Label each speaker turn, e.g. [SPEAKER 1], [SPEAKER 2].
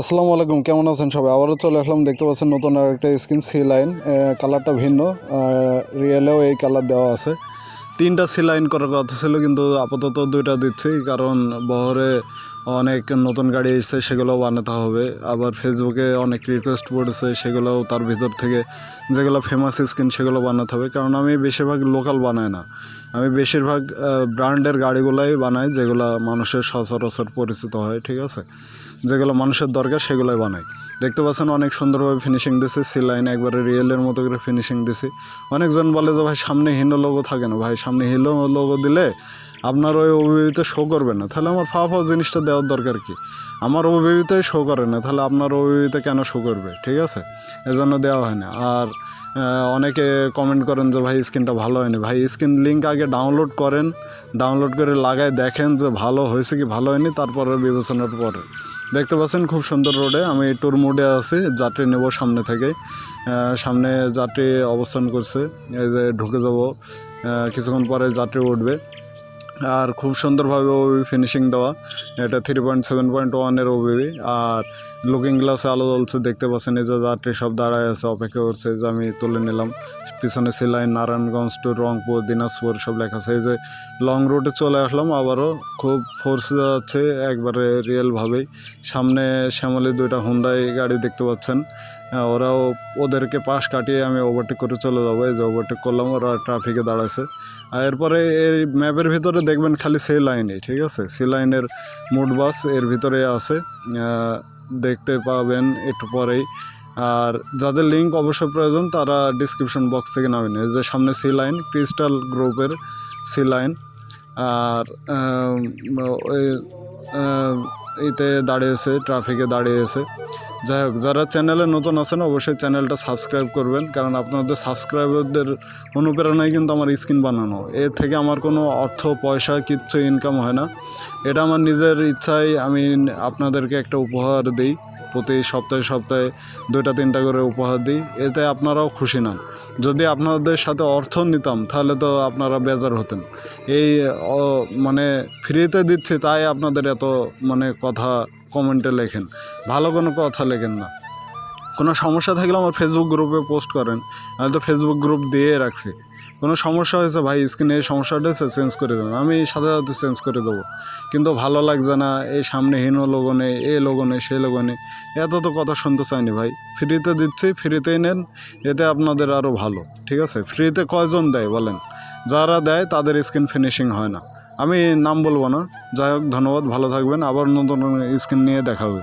[SPEAKER 1] আসসালামু আলাইকুম, কেমন আছেন সবাই? আবারও চলে আসলাম, দেখতে পাচ্ছেন নতুন আর একটা স্ক্রিন সি লাইন কালারটা ভিন্ন রিয়েলেও এই কালার দেওয়া আছে। তিনটা সি লাইন করার কথা ছিল, কিন্তু আপাতত দুইটা দিচ্ছি, কারণ বহরে অনেক নতুন গাড়ি এসেছে সেগুলো বানাতে হবে। আবার ফেসবুকে অনেক রিকোয়েস্ট পড়েছে, সেগুলোও তার ভিতর থেকে যেগুলো ফেমাস স্ক্রিন সেগুলো বানাতে হবে। কারণ আমি বেশিরভাগ লোকাল বানাই না। আমি বেশিরভাগ ব্র্যান্ডের গাড়িগুলাই বানাই, যেগুলো মানুষের সচরাচর পরিচিত হয়, ঠিক আছে? যেগুলো মানুষের দরকার, সেগুলোই বানাই। দেখতে পাচ্ছেন অনেক সুন্দরভাবে ফিনিশিং দিছে সি লাইন একবারে রিয়েলের মতো করে ফিনিশিং দিছি। অনেকজন বলে যে, ভাই, সামনে হিনো লোগো থাকে না। ভাই, সামনে হিলো লোগো দিলে আপনার ওই ওবিবিতে শো করবে না। তাহলে আমার ফা ফা জিনিসটা দেওয়ার দরকার কি? আমার ওবিবিতে শো করে না, তাহলে আপনার ওবিবিতে কেন শো করবে? ঠিক আছে? এজন্য দেওয়া হয় না। আর অনেকে কমেন্ট করেন যে, ভাই স্ক্রিনটা ভালো হয়নি। ভাই স্ক্রিন লিঙ্ক আগে ডাউনলোড করেন ডাউনলোড করে লাগায় দেখেন যে, ভালো হয়েছে কি ভালো হয়নি? তারপরে বিবেচনার পরে। দেখতে পাচ্ছেন খুব সুন্দর রোডে আমি ট্যুর মোডে আছি, যাত্রী নেব সামনে থেকে সামনে যাত্রী অবস্থান করছে। এই যে ঢুকে যাব কিছুক্ষণ পরে যাত্রী উঠবে। আর খুব সুন্দরভাবে ওবি ফিনিশিং দেওয়া। এটা থ্রি পয়েন্ট সেভেন পয়েন্ট ওয়ানের ওবিবি আর লুকিং গ্লাসে আলো জ্বলছে, দেখতে পাচ্ছেন এই যে যাত্রী সব দাঁড়ায় আছে, অপেক্ষা করছে যে আমি তুলে নিলাম। পিছনে সিলাই, নারায়ণগঞ্জ টু রংপুর, দিনাজপুর সব লেখা আছে। এই যে লং রুটে চলে আসলাম, আবারও খুব ফোর্স যাচ্ছে, একবারে রিয়েলভাবেই সামনে শ্যামলি দুইটা হুন্দাই গাড়ি দেখতে পাচ্ছেন। ওরাও ওদেরকে পাশ কাটিয়ে আমি ওভারটেক করে চলে যাব। এই যে ওভারটেক করলাম, ওরা ট্রাফিকে দাঁড়াছে আর এরপরে এই ম্যাপের ভিতরে দেখবেন খালি সে লাইনই ঠিক আছে? সে লাইনের মুড বাসের ভিতরে আছে। দেখতে পাবেন একটু পরেই। আর যাদের লিঙ্ক অবশ্যই প্রয়োজন, তারা ডিসক্রিপশন বক্স থেকে নামেন এই যে সামনে সি লাইন ক্রিস্টাল গ্রুপের সি লাইন আর এতে দাঁড়িয়েছে ট্রাফিকে দাঁড়িয়েছে। যাই হোক, যারা চ্যানেলে নতুন আছেন, অবশ্যই চ্যানেলটা সাবস্ক্রাইব করবেন, কারণ আপনাদের সাবস্ক্রাইবারদের অনুপ্রেরণায় কিন্তু আমার স্ক্রিন বানানো। এর থেকে আমার কোনো অর্থ, পয়সা, কিচ্ছু ইনকাম হয় না। এটা আমার নিজের ইচ্ছায় আমি আপনাদেরকে একটা উপহার দিই। প্রতি সপ্তাহে সপ্তাহে দুইটা, তিনটা করে উপহার দিই। এতে আপনারাও খুশি নন যদি আপনাদের সাথে অর্থ নিতাম, তাহলে তো আপনারা বেজার হতেন। এই মানে ফ্রিতে দিচ্ছি তাই আপনাদের এত মানে কথা কমেন্টে লেখেন। ভালো কোনো কথা লেখেন না। কোনো সমস্যা থাকলে আমার ফেসবুক গ্রুপে পোস্ট করেন। আমি তো ফেসবুক গ্রুপ দিয়ে রাখছি। কোনো সমস্যা হয়েছে, ভাই স্ক্রিনে এই সমস্যাটা চেঞ্জ করে দেবেন আমি সাথে সাথে চেঞ্জ করে দেবো। কিন্তু ভালো লাগছে না, এই সামনে হীন লোগো নেই এই লোগো নেই সেই লোগো নেই। এত তো কথা শুনতে চাইনি, ভাই। ফ্রিতে দিচ্ছি ফ্রিতেই নেন, এতে আপনাদের আরও ভালো, ঠিক আছে? ফ্রিতে কয়জন দেয়, বলেন? যারা দেয়, তাদের স্ক্রিন ফিনিশিং হয় না। আমি নাম বলব না। যাই হোক, ধন্যবাদ, ভালো থাকবেন। আবার নতুন স্ক্রিন নিয়ে দেখা হবে